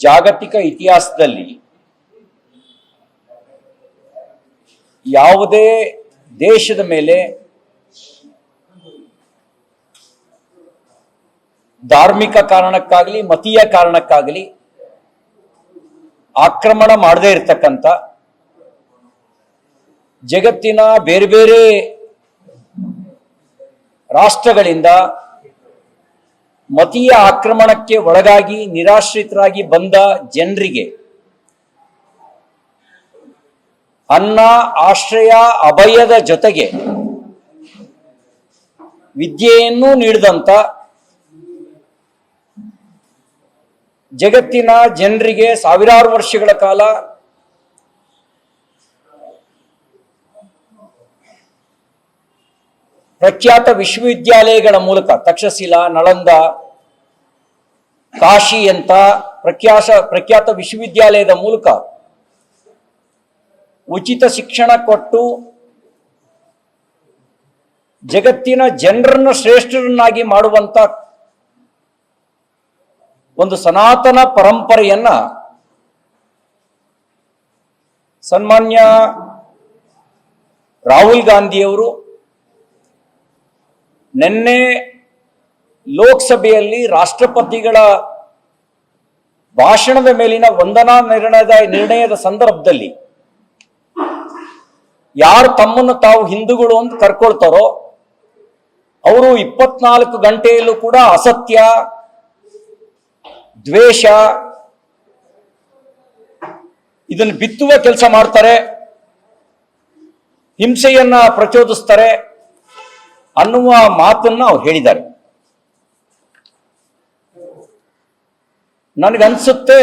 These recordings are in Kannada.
ಜಾಗತಿಕ ಇತಿಹಾಸದಲ್ಲಿ ಯಾವುದೇ ದೇಶದ ಮೇಲೆ ಧಾರ್ಮಿಕ ಕಾರಣಕ್ಕಾಗಲಿ, ಮತೀಯ ಕಾರಣಕ್ಕಾಗಲಿ ಆಕ್ರಮಣ ಮಾಡದೇ ಇರತಕ್ಕಂಥ ಜಗತ್ತಿನ ಬೇರೆ ಬೇರೆ ರಾಷ್ಟ್ರಗಳಿಂದ ಮತೀಯ ಆಕ್ರಮಣಕ್ಕೆ ಒಳಗಾಗಿ ನಿರಾಶ್ರಿತರಾಗಿ ಬಂದ ಜನರಿಗೆ ಅನ್ನ, ಆಶ್ರಯ, ಅಭಯದ ಜೊತೆಗೆ ವಿದ್ಯೆಯನ್ನು ನೀಡಿದಂತ ಜಗತ್ತಿನ ಜನರಿಗೆ ಸಾವಿರಾರು ವರ್ಷಗಳ ಕಾಲ ಪ್ರಖ್ಯಾತ ವಿಶ್ವವಿದ್ಯಾಲಯಗಳ ಮೂಲಕ ತಕ್ಷಶಿಲಾ, ನಳಂದ ಕಾಶಿ ಅಂತ ಪ್ರಖ್ಯಾತ ಪ್ರಖ್ಯಾತ ವಿಶ್ವವಿದ್ಯಾಲಯದ ಮೂಲಕ ಉಚಿತ ಶಿಕ್ಷಣ ಕೊಟ್ಟು ಜಗತ್ತಿನ ಜನರನ್ನು ಶ್ರೇಷ್ಠರನ್ನಾಗಿ ಮಾಡುವಂತ ಒಂದು ಸನಾತನ ಪರಂಪರೆಯನ್ನ ಸನ್ಮಾನ್ಯ ರಾಹುಲ್ ಗಾಂಧಿಯವರು ನಿನ್ನೆ ಲೋಕಸಭೆಯಲ್ಲಿ ರಾಷ್ಟ್ರಪತಿಗಳ ಭಾಷಣದ ಮೇಲಿನ ವಂದನಾ ನಿರ್ಣಯದ ನಿರ್ಣಯದ ಸಂದರ್ಭದಲ್ಲಿ ಯಾರು ತಮ್ಮನ್ನು ತಾವು ಹಿಂದೂಗಳು ಅಂತ ಕರ್ಕೊಳ್ತಾರೋ, ಅವರು ಇಪ್ಪತ್ನಾಲ್ಕು ಗಂಟೆಯಲ್ಲೂ ಕೂಡ ಅಸತ್ಯ, ದ್ವೇಷ, ಇದನ್ನು ಬಿತ್ತುವ ಕೆಲಸ ಮಾಡ್ತಾರೆ, ಹಿಂಸೆಯನ್ನ ಪ್ರಚೋದಿಸ್ತಾರೆ ಅನ್ನುವ ಮಾತನ್ನ ಅವ್ರು ಹೇಳಿದ್ದಾರೆ. ನನಗನ್ಸುತ್ತೆ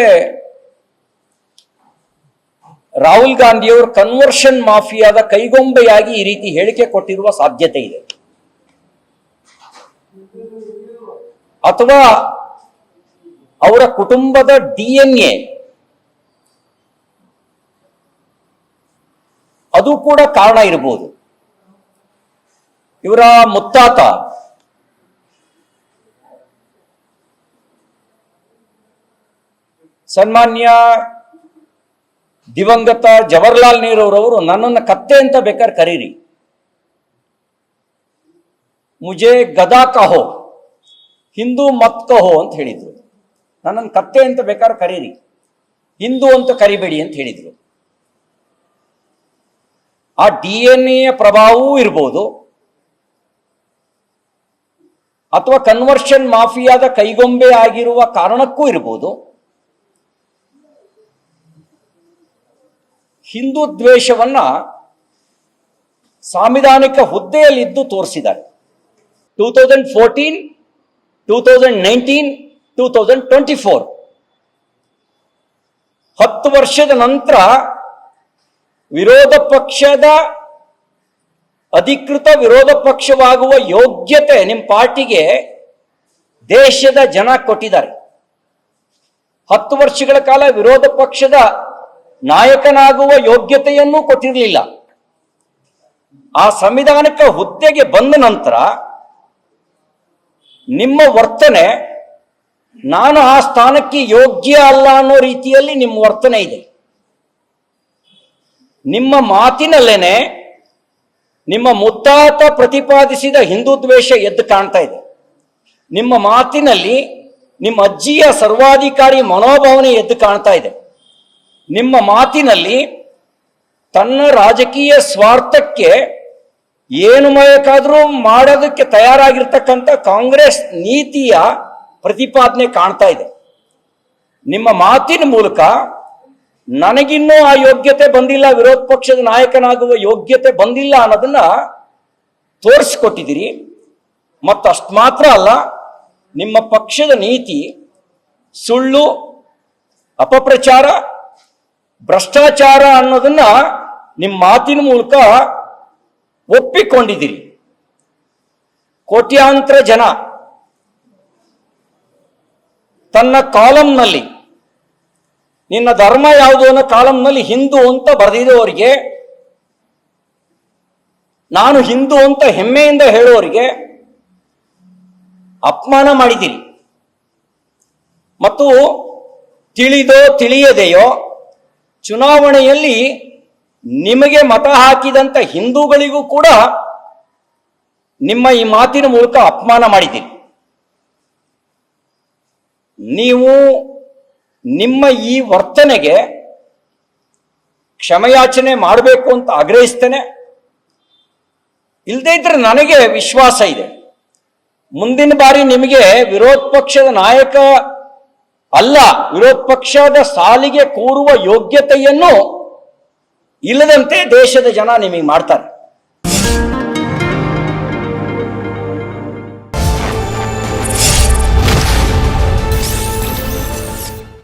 ರಾಹುಲ್ ಗಾಂಧಿಯವರು ಕನ್ವರ್ಷನ್ ಮಾಫಿಯಾದ ಕೈಗೊಂಬೆಯಾಗಿ ಈ ರೀತಿ ಹೇಳಿಕೆ ಕೊಟ್ಟಿರುವ ಸಾಧ್ಯತೆ ಇದೆ. ಅಥವಾ ಅವರ ಕುಟುಂಬದ ಡಿ ಎನ್ ಎ ಅದು ಕೂಡ ಕಾರಣ ಇರಬಹುದು ಇವರ ಮುತ್ತಾತ ಸನ್ಮಾನ್ಯ ದಿವಂಗತ ಜವಾಹರ್ಲಾಲ್ ಅವರವರು, ನನ್ನನ್ನು ಕತ್ತೆ ಅಂತ ಬೇಕಾದ್ರೆ ಕರೀರಿ. ಮುಜೆ ಗದಾ ಕಹೋ, ಹಿಂದೂ ಮತ್ ಕಹೋ ಅಂತ ಹೇಳಿದರು. ನನ್ನನ್ನು ಕತ್ತೆ ಅಂತ ಬೇಕಾದ್ರೆ ಕರೀರಿ. ಹಿಂದೂ ಅಂತ ಕರಿಬೇಡಿ ಅಂತ ಹೇಳಿದರು. ಆ ಡಿ ಎನ್ ಎ ಪ್ರಭಾವವೂ ಇರ್ಬೋದು. ಅಥವಾ ಕನ್ವರ್ಷನ್ ಮಾಫಿಯಾದ ಕೈಗೊಂಬೆ ಆಗಿರುವ ಕಾರಣಕ್ಕೂ ಇರ್ಬೋದು. ಹಿಂದೂ ದ್ವೇಷವನ್ನ ಸಾಂವಿಧಾನಿಕ ಹುದ್ದೆಯಲ್ಲಿದ್ದು ತೋರಿಸಿದ್ದಾರೆ. Two thousand fourteen two thousand nineteen two thousand twenty four ಹತ್ತು ವರ್ಷದ ನಂತರ ವಿರೋಧ ಪಕ್ಷದ ಅಧಿಕೃತ ವಿರೋಧ ಪಕ್ಷವಾಗುವ ಯೋಗ್ಯತೆ ನಿಮ್ಮ ಪಾರ್ಟಿಗೆ ದೇಶದ ಜನ ಕೊಟ್ಟಿದ್ದಾರೆ. ಹತ್ತು ವರ್ಷಗಳ ಕಾಲ ವಿರೋಧ ಪಕ್ಷದ ನಾಯಕನಾಗುವ ಯೋಗ್ಯತೆಯನ್ನು ಕೊಟ್ಟಿರಲಿಲ್ಲ. ಆ ಸಂವಿಧಾನಕ್ಕೆ ಹುದ್ದೆಗೆ ಬಂದ ನಂತರ ನಿಮ್ಮ ವರ್ತನೆ ನಾನು ಆ ಸ್ಥಾನಕ್ಕೆ ಯೋಗ್ಯ ಅಲ್ಲ ಅನ್ನೋ ರೀತಿಯಲ್ಲಿ ನಿಮ್ಮ ವರ್ತನೆ ಇದೆ. ನಿಮ್ಮ ಮಾತಿನಲ್ಲೇನೆ ನಿಮ್ಮ ಮುತ್ತಾತ ಪ್ರತಿಪಾದಿಸಿದ ಹಿಂದೂ ದ್ವೇಷ ಎದ್ದು ಕಾಣ್ತಾ ಇದೆ. ನಿಮ್ಮ ಮಾತಿನಲ್ಲಿ ನಿಮ್ಮ ಅಜ್ಜಿಯ ಸರ್ವಾಧಿಕಾರಿ ಮನೋಭಾವನೆ ಎದ್ದು ಕಾಣ್ತಾ ಇದೆ. ನಿಮ್ಮ ಮಾತಿನಲ್ಲಿ ತನ್ನ ರಾಜಕೀಯ ಸ್ವಾರ್ಥಕ್ಕೆ ಏನು ಬೇಕಾದರೂ ಮಾಡೋದಕ್ಕೆ ತಯಾರಾಗಿರ್ತಕ್ಕಂಥ ಕಾಂಗ್ರೆಸ್ ನೀತಿಯ ಪ್ರತಿಪಾದನೆ ಕಾಣ್ತಾ ಇದೆ. ನಿಮ್ಮ ಮಾತಿನ ಮೂಲಕ ನನಗಿನ್ನೂ ಆ ಯೋಗ್ಯತೆ ಬಂದಿಲ್ಲ, ವಿರೋಧ ಪಕ್ಷದ ನಾಯಕನಾಗುವ ಯೋಗ್ಯತೆ ಬಂದಿಲ್ಲ ಅನ್ನೋದನ್ನ ತೋರಿಸ್ಕೊಟ್ಟಿದ್ದೀರಿ. ಮತ್ತು ಅಷ್ಟು ಮಾತ್ರ ಅಲ್ಲ, ನಿಮ್ಮ ಪಕ್ಷದ ನೀತಿ ಸುಳ್ಳು, ಅಪಪ್ರಚಾರ ಭ್ರಷ್ಟಾಚಾರ ಅನ್ನೋದನ್ನ ನಿಮ್ಮ ಮಾತಿನ ಮೂಲಕ ಒಪ್ಪಿಕೊಂಡಿದ್ದೀರಿ. ಕೋಟ್ಯಾಂತರ ಜನ ತನ್ನ ಕಾಲಂನಲ್ಲಿ, ನಿನ್ನ ಧರ್ಮ ಯಾವುದು ಅನ್ನೋ ಕಾಲಂನಲ್ಲಿ ಹಿಂದೂ ಅಂತ ಬರೆದಿರೋರಿಗೆ, ನಾನು ಹಿಂದೂ ಅಂತ ಹೆಮ್ಮೆಯಿಂದ ಹೇಳೋರಿಗೆ ಅಪಮಾನ ಮಾಡಿದ್ದೀರಿ. ಮತ್ತು ತಿಳಿದೋ ತಿಳಿಯದೆಯೋ ಚುನಾವಣೆಯಲ್ಲಿ ನಿಮಗೆ ಮತ ಹಾಕಿದಂತ ಹಿಂದೂಗಳಿಗೂ ಕೂಡ ನಿಮ್ಮ ಈ ಮಾತಿನ ಮೂಲಕ ಅಪಮಾನ ಮಾಡಿದ್ದೀರಿ. ನೀವು ನಿಮ್ಮ ಈ ವರ್ತನೆಗೆ ಕ್ಷಮಯಾಚನೆ ಮಾಡಬೇಕು ಅಂತ ಆಗ್ರಹಿಸ್ತೇನೆ. ಇಲ್ಲದೇ ಇದ್ರೆ ನನಗೆ ವಿಶ್ವಾಸ ಇದೆ. ಮುಂದಿನ ಬಾರಿ ನಿಮಗೆ ವಿರೋಧ ಪಕ್ಷದ ನಾಯಕ ಅಲ್ಲ ವಿರೋಧ ಪಕ್ಷದ ಸಾಲಿಗೆ ಕೋರುವ ಯೋಗ್ಯತೆಯನ್ನು ಇಲ್ಲದಂತೆ ದೇಶದ ಜನ ನಿಮಗೆ ಮಾಡ್ತಾರೆ.